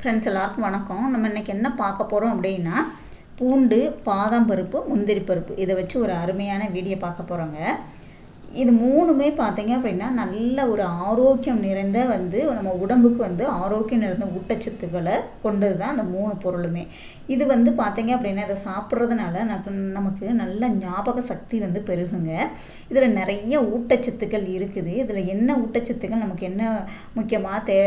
Friends எல்லாருக்கும் வணக்கம். நம்ம இன்றைக்கி என்ன பார்க்க போகிறோம் அப்படின்னா பூண்டு பாதாம் பருப்பு முந்திரி பருப்பு. இதை வச்சு ஒரு அருமையான வீடியோ பார்க்க போகிறோங்க இது மூணுமே பார்த்தீங்க அப்படின்னா நல்ல ஒரு ஆரோக்கியம் நிறைந்த வந்து நம்ம உடம்புக்கு வந்து ஆரோக்கியம் நிறைந்த ஊட்டச்சத்துக்களை கொண்டது தான் அந்த மூணு பொருளுமே. இது வந்து பார்த்தீங்க அப்படின்னா இதை சாப்பிட்றதுனால நமக்கு நமக்கு நல்ல ஞாபக சக்தி வந்து பெருகுங்க. இதில் நிறைய ஊட்டச்சத்துக்கள் இருக்குது. இதில் என்ன ஊட்டச்சத்துக்கள் நமக்கு என்ன முக்கியமாக தே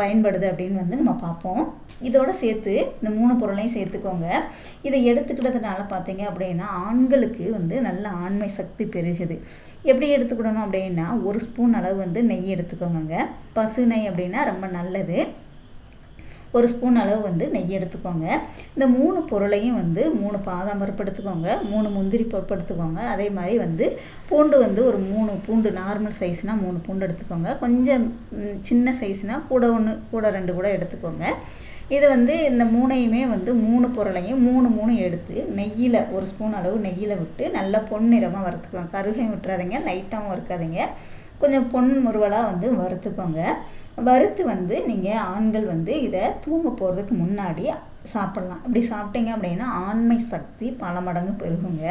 பயன்படுது அப்படின்னு வந்து நம்ம பார்ப்போம். இதோட சேர்த்து இந்த மூணு பொருளையும் சேர்த்துக்கோங்க. இதை எடுத்துக்கிட்டதுனால பார்த்தீங்க அப்படின்னா ஆண்களுக்கு வந்து நல்ல ஆண்மை சக்தி பெருகுது. எப்படி எடுத்துக்கிடணும் அப்படின்னா ஒரு ஸ்பூன் அளவு வந்து நெய் எடுத்துக்கோங்க பசு நெய் அப்படின்னா ரொம்ப நல்லது. ஒரு ஸ்பூன் அளவு வந்து நெய் எடுத்துக்கோங்க. இந்த மூணு பொருளையும் வந்து மூணு பாதாம் பருப்பு எடுத்துக்கோங்க. மூணு முந்திரி பருப்பு எடுத்துக்கோங்க. அதே மாதிரி வந்து பூண்டு வந்து ஒரு மூணு பூண்டு நார்மல் சைஸ்னால் மூணு பூண்டு எடுத்துக்கோங்க. கொஞ்சம் சின்ன சைஸ்னால் கூட ஒன்று கூட ரெண்டு கூட எடுத்துக்கோங்க. இது வந்து இந்த மூணையுமே வந்து மூணு பொருளையும் மூணு மூணு எடுத்து நெய்யில் ஒரு ஸ்பூன் அளவு நெய்யில் விட்டு நல்லா பொன்னிறமாக வறுத்துக்கோங்க. கருகையும் விட்டுறாதீங்க. லைட்டாகவும் வறுக்காதீங்க. கொஞ்சம் பொன் முருவலாக வந்து வறுத்துக்கோங்க. வறுத்து வந்து நீங்கள் ஆண்கள் வந்து இதை தூங்க போகிறதுக்கு முன்னாடி சாப்பிட்லாம். இப்படி சாப்பிட்டீங்க அப்படின்னா ஆண்மை சக்தி பல மடங்கு பெருகுங்க.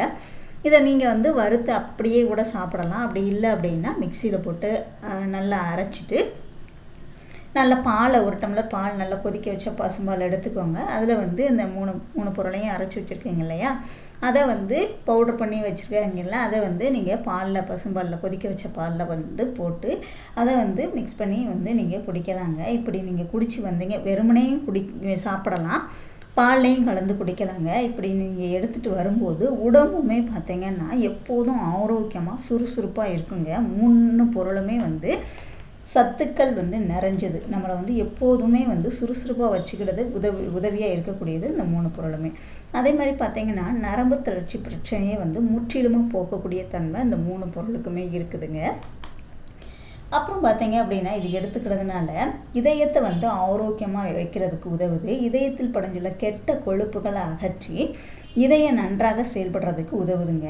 இதை நீங்கள் வந்து வறுத்து அப்படியே கூட சாப்பிடலாம். அப்படி இல்லை அப்படின்னா மிக்சியில் போட்டு நல்லா அரைச்சிட்டு நல்ல பாலை ஒரு டம்ளர் பால் நல்லா கொதிக்க வச்ச பசும்பால் எடுத்துக்கோங்க. அதில் வந்து இந்த மூணு மூணு பொருளையும் அரைச்சி வச்சுருக்கீங்க இல்லையா? அதை வந்து பவுடர் பண்ணி வச்சுருக்காங்கல்ல அதை வந்து நீங்கள் பாலில் பசும்பாலில் கொதிக்க வச்ச பாலில் வந்து போட்டு அதை வந்து மிக்ஸ் பண்ணி வந்து நீங்கள் குடிக்கலாங்க. இப்படி நீங்கள் குடிச்சு வந்தீங்க வெறுமனையும் குடி சாப்பிடலாம். பால்லையும் கலந்து குடிக்கலாங்க. இப்படி நீங்கள் எடுத்துகிட்டு வரும்போது உடம்புமே பார்த்தீங்கன்னா எப்போதும் ஆரோக்கியமாக சுறுசுறுப்பாக இருக்குங்க. மூணு பொருளுமே வந்து சத்துக்கள் வந்து நிறைஞ்சது. நம்மளை வந்து எப்போதுமே வந்து சுறுசுறுப்பாக வச்சுக்கிறது உதவி உதவியாக இருக்கக்கூடியது இந்த மூணு பொருளுமே. அதே மாதிரி பார்த்தீங்கன்னா நரம்பு தளர்ச்சி பிரச்சனையை வந்து முற்றிலுமாக போக்கக்கூடிய தன்மை இந்த மூணு பொருளுக்குமே இருக்குதுங்க. அப்புறம் பார்த்தீங்க அப்படின்னா இது எடுத்துக்கிறதுனால இதயத்தை வந்து ஆரோக்கியமாக வைக்கிறதுக்கு உதவுது. இதயத்தில் படைஞ்சுள்ள கெட்ட கொழுப்புகளை அகற்றி இதயம் நன்றாக செயல்படுறதுக்கு உதவுதுங்க.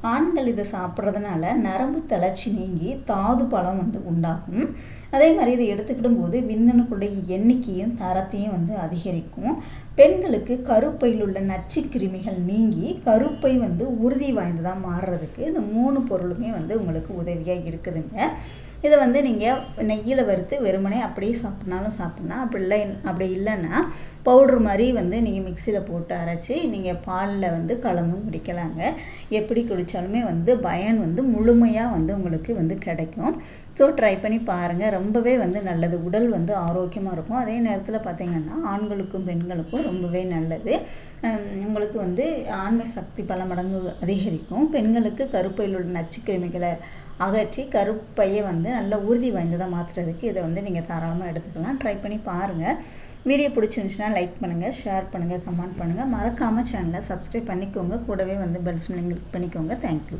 ஆண்கள் இதை சாப்பிட்றதுனால நரம்பு தளர்ச்சி நீங்கி தாது பலம் வந்து உண்டாகும். அதே மாதிரி இதை எடுத்துக்கிடும் போது விந்தணுக்களுடைய எண்ணிக்கையும் தரத்தையும் வந்து அதிகரிக்கும். பெண்களுக்கு கருப்பையில் உள்ள நச்சு கிருமிகள் நீங்கி கருப்பை வந்து உறுதி வாய்ந்ததாக மாறுறதுக்கு இந்த மூணு பொருளுமே வந்து உங்களுக்கு உதவியாக இருக்குதுங்க. இதை வந்து நீங்கள் நெய்யில் வறுத்து வெறுமனே அப்படியே சாப்பிட்னாலும் சாப்பிட்லாம். அப்படி இல்லை அப்படி இல்லைன்னா பவுட்ரு மாதிரி வந்து நீங்கள் மிக்சியில் போட்டு அரைச்சி நீங்கள் பாலில் வந்து கலந்தும் குடிக்கலாங்க. எப்படி குடித்தாலுமே வந்து பயன் வந்து முழுமையாக வந்து உங்களுக்கு வந்து கிடைக்கும். ஸோ ட்ரை பண்ணி பாருங்கள் ரொம்பவே வந்து நல்லது. உடல் வந்து ஆரோக்கியமாக இருக்கும். அதே நேரத்தில் பார்த்திங்கன்னா ஆண்களுக்கும் பெண்களுக்கும் ரொம்பவே நல்லது. உங்களுக்கு வந்து ஆண்மை சக்தி பல மடங்கு அதிகரிக்கும். பெண்களுக்கு கருப்பையில் உள்ள நச்சுக்கிருமிகளை அகற்றி கருப்பையை வந்து நல்ல உறுதி வாய்ந்ததாக மாற்றுறதுக்கு இதை வந்து நீங்கள் தாராளமாக எடுத்துக்கலாம். ட்ரை பண்ணி பாருங்கள் வீடியோ பிடிச்சிருந்துச்சுன்னா லைக் பண்ணுங்கள் ஷேர் பண்ணுங்கள் கமெண்ட் பண்ணுங்கள் மறக்காமல் சேனலை சப்ஸ்கிரைப் பண்ணிக்கோங்க. கூடவே வந்து பெல்ஸ் சிம்லிங் கிளிக் பண்ணிக்கோங்க. Thank you